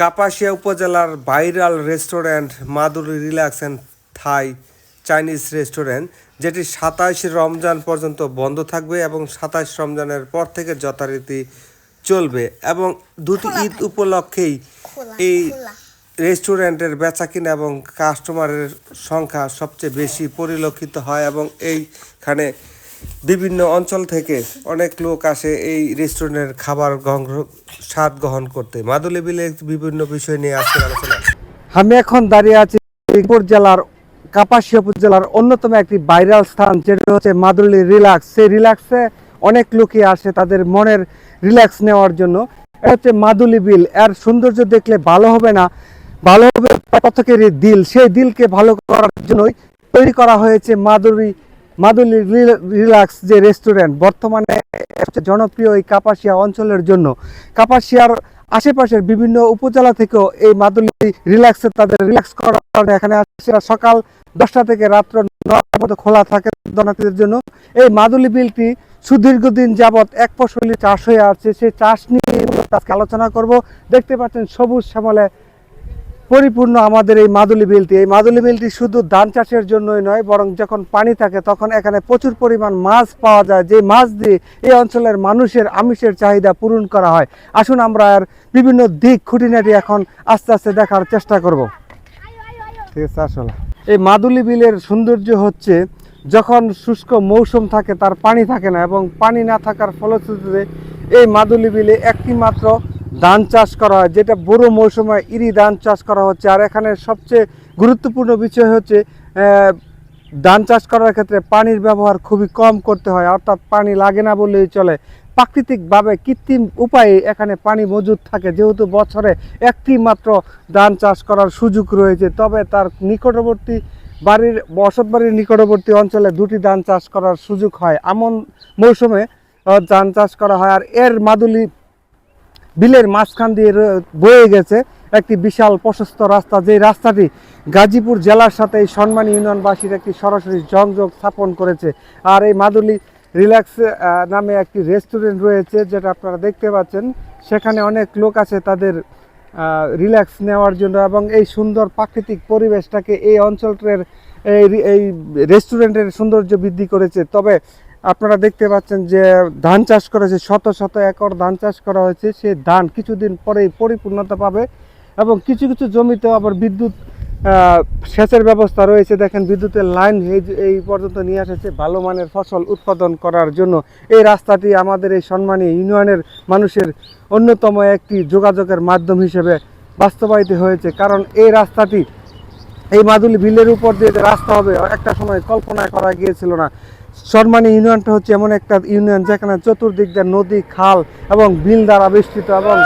কাপাসিয়া উপজেলার viral restaurant Maduri relax and Thai Chinese restaurant যেটি সাতাশ রমজান পর্যন্ত বন্ধ থাকবে এবং সাতাশ রমজানের পর থেকে যথারীতি চলবে এবং দুটি ঈদ উপলক্ষেই এই। রেস্টুরেন্টের বেচাকিনা এবং কাস্টমারের সংখ্যা সবচেয়ে বেশি পরিলক্ষিত হয় এবং এইখানে বিভিন্ন অঞ্চল থেকে অনেক লোক আসে এই রেস্টুরেন্টের খাবার স্বাদ গ্রহণ করতে। মাদুলি বিলে বিভিন্ন বিষয় নিয়ে আজকের আলোচনা। আমি এখন দাঁড়িয়ে আছি রংপুর জেলার কাপাসিয়া উপজেলার অন্যতম একটি ভাইরাল স্থান, যেটা হচ্ছে মাদুলি রিল্যাক্স সেই রিল্যাক্সে অনেক লোকই আসে তাদের মনের রিল্যাক্স নেওয়ার জন্য। এটা হচ্ছে মাদুলি বিল। এর সৌন্দর্য দেখলে ভালো হবে না। ভালো হবে প্রত্যেকেরই দিল? সেই দিলকে ভালো করার জন্যই তৈরি করা হয়েছে মাদুরি মাদুলি রিল- রিল্যাক্স যে রেস্টুরেন্ট, বর্তমানে জনপ্রিয় এই কাপাসিয়া অঞ্চলের জন্য। কাপাসিয়ার আশেপাশের বিভিন্ন উপজেলা থেকেও এই মাদুলি রিল্যাক্সে তাদের রিল্যাক্স করার কারণে এখানে আসে। সকাল দশটা থেকে রাত্র নটা পর্যন্ত খোলা থাকে দর্শনার্থীদের জন্য। এই মাদুলি বিলটি সুদীর্ঘদিন যাবৎ এক ফসলি চাষ হয়ে আসছে। সেই চাষ নিয়ে আজকে আলোচনা করব। দেখতে পাচ্ছেন সবুজ শ্যামলে পরিপূর্ণ আমাদের এই মাদুলি বিলটি। এই মাদুলি বিলটি শুধু ধান চাষের জন্যই নয়, বরং যখন পানি থাকে তখন এখানে প্রচুর পরিমাণ মাছ পাওয়া যায়। যে মাছ দিয়ে এই অঞ্চলের মানুষের আমিষের চাহিদা পূরণ করা হয়। আসুন আমরা আর বিভিন্ন দিক খুঁটিনাটি এখন আস্তে আস্তে দেখার চেষ্টা করব। ঠিক আছে, আসলে। এই মাদুলি বিলের সৌন্দর্য হচ্ছে, যখন শুষ্ক মৌসুম থাকে তার পানি থাকে না এবং পানি না থাকার ফলশ্রুতিতে এই মাদুলি বিলে একটি মাত্র ধান চাষ করা হয়, যেটা বড় মৌসুমে ইরি ধান চাষ করা হচ্ছে। আর এখানে সবচেয়ে গুরুত্বপূর্ণ বিষয় হচ্ছে ধান চাষ করার ক্ষেত্রে পানির ব্যবহার খুবই কম করতে হয়, অর্থাৎ পানি লাগে না বললেই চলে। প্রাকৃতিকভাবে কৃত্রিম উপায়ে এখানে পানি মজুদ থাকে, যেহেতু বছরে একটি মাত্র ধান চাষ করার সুযোগ রয়েছে। তবে তার নিকটবর্তী বাড়ির, বসত বাড়ির নিকটবর্তী অঞ্চলে দুটি ধান চাষ করার সুযোগ হয়। এমন মৌসুমে ধান চাষ করা হয়। আর এর মাদুলি বিলের মাঝখান দিয়ে বয়ে গেছে একটি বিশাল প্রশস্ত রাস্তা। যে রাস্তাটি গাজীপুর জেলার সাথে এই সম্মানী ইউনিয়নবাসীর একটি সরাসরি সংযোগ স্থাপন করেছে। আর এই মাদুলি রিল্যাক্স নামে একটি রেস্টুরেন্ট রয়েছে, যেটা আপনারা দেখতে পাচ্ছেন। সেখানে অনেক লোক আছে তাদের রিল্যাক্স নেওয়ার জন্য এবং এই সুন্দর প্রাকৃতিক পরিবেশটাকে এই অঞ্চলটার, এই এই রেস্টুরেন্টের সৌন্দর্য বৃদ্ধি করেছে। তবে আপনারা দেখতে পাচ্ছেন যে ধান চাষ করেছে, শত শত একর ধান চাষ করা হয়েছে। সে ধান কিছুদিন পরেই পরিপূর্ণতা পাবে এবং কিছু কিছু জমিতে আবার বিদ্যুৎ সেচের ব্যবস্থা রয়েছে। দেখেন, বিদ্যুতের লাইন এই পর্যন্ত নিয়ে এসেছে। ভালো মানের ফসল উৎপাদন করার জন্য এই রাস্তাটি আমাদের এই সম্মানী ইউনিয়নের মানুষের অন্যতম একটি যোগাযোগের মাধ্যম হিসেবে বাস্তবায়িত হয়েছে। কারণ এই রাস্তাটি, এই মাদুলি বিলের উপর দিয়ে যে রাস্তা হবে, একটা সময় কল্পনা করা গিয়েছিল না। সম্মানী ইউনিয়নটা হচ্ছে এমন একটা ইউনিয়ন যেখানে চতুর্দিক দিয়ে নদী, খাল এবং বিল দ্বারা বেষ্টিত এবং